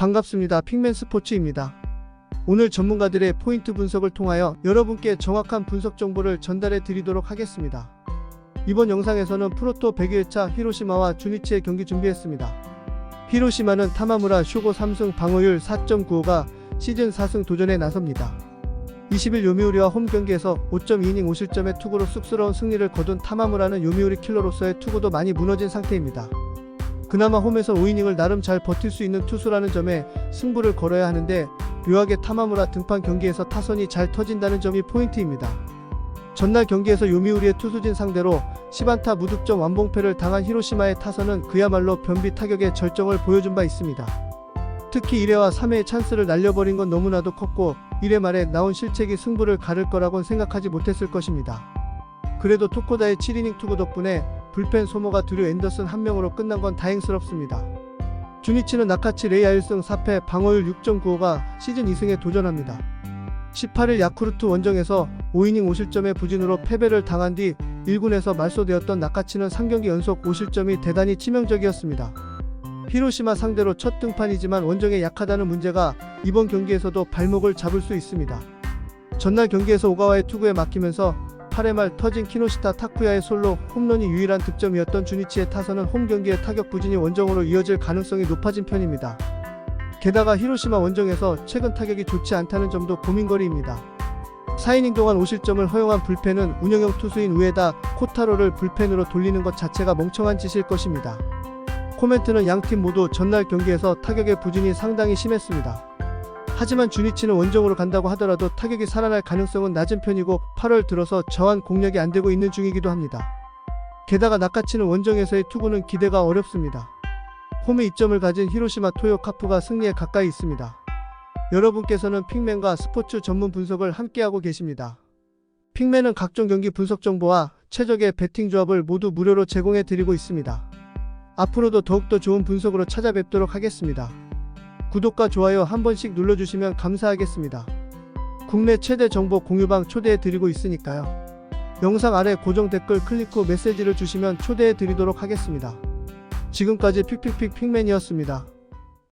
반갑습니다. 핑맨 스포츠입니다. 오늘 전문가들의 포인트 분석을 통하여 여러분께 정확한 분석 정보를 전달해 드리도록 하겠습니다. 이번 영상에서는 프로토 100일차 히로시마와 주니치의 경기 준비했습니다. 히로시마는 타마무라 쇼고 3승 방어율 4.95가 시즌 4승 도전에 나섭니다. 20일 요미우리와 홈 경기에서 5.2이닝 5실점의 투구로 쑥스러운 승리를 거둔 타마무라는 요미우리 킬러로서의 투구도 많이 무너진 상태입니다. 그나마 홈에서 5이닝을 나름 잘 버틸 수 있는 투수라는 점에 승부를 걸어야 하는데 묘하게 타마무라 등판 경기에서 타선이 잘 터진다는 점이 포인트입니다. 전날 경기에서 요미우리의 투수진 상대로 10안타 무득점 완봉패를 당한 히로시마의 타선은 그야말로 변비 타격의 절정을 보여준 바 있습니다. 특히 1회와 3회의 찬스를 날려버린 건 너무나도 컸고 1회 말에 나온 실책이 승부를 가를 거라곤 생각하지 못했을 것입니다. 그래도 토코다의 7이닝 투구 덕분에 불펜 소모가 드류 앤더슨 한 명으로 끝난 건 다행스럽습니다. 주니치는 나카치 레이아 1승 4패 방어율 6.95가 시즌 2승에 도전합니다. 18일 야쿠르트 원정에서 5이닝 5실점의 부진으로 패배를 당한 뒤 1군에서 말소되었던 나카치는 3경기 연속 5실점이 대단히 치명적이었습니다. 히로시마 상대로 첫 등판이지만 원정에 약하다는 문제가 이번 경기에서도 발목을 잡을 수 있습니다. 전날 경기에서 오가와의 투구에 막히면서 8회 말 터진 키노시타 타쿠야의 솔로 홈런이 유일한 득점이었던 주니치의 타선은 홈 경기의 타격 부진이 원정으로 이어질 가능성이 높아진 편입니다. 게다가 히로시마 원정에서 최근 타격이 좋지 않다는 점도 고민거리입니다. 4이닝 동안 5실점을 허용한 불펜은 운영형 투수인 우에다 코타로를 불펜으로 돌리는 것 자체가 멍청한 짓일 것입니다. 코멘트는 양 팀 모두 전날 경기에서 타격의 부진이 상당히 심했습니다. 하지만 주니치는 원정으로 간다고 하더라도 타격이 살아날 가능성은 낮은 편이고 8월 들어서 저한 공략이 안 되고 있는 중이기도 합니다. 게다가 나카치는 원정에서의 투구는 기대가 어렵습니다. 홈에 이점을 가진 히로시마 토요 카프가 승리에 가까이 있습니다. 여러분께서는 핑맨과 스포츠 전문 분석을 함께하고 계십니다. 핑맨은 각종 경기 분석 정보와 최적의 배팅 조합을 모두 무료로 제공해 드리고 있습니다. 앞으로도 더욱더 좋은 분석으로 찾아뵙도록 하겠습니다. 구독과 좋아요 한 번씩 눌러주시면 감사하겠습니다. 국내 최대 정보 공유방 초대해 드리고 있으니까요. 영상 아래 고정 댓글 클릭 후 메시지를 주시면 초대해 드리도록 하겠습니다. 지금까지 픽픽픽 픽맨이었습니다.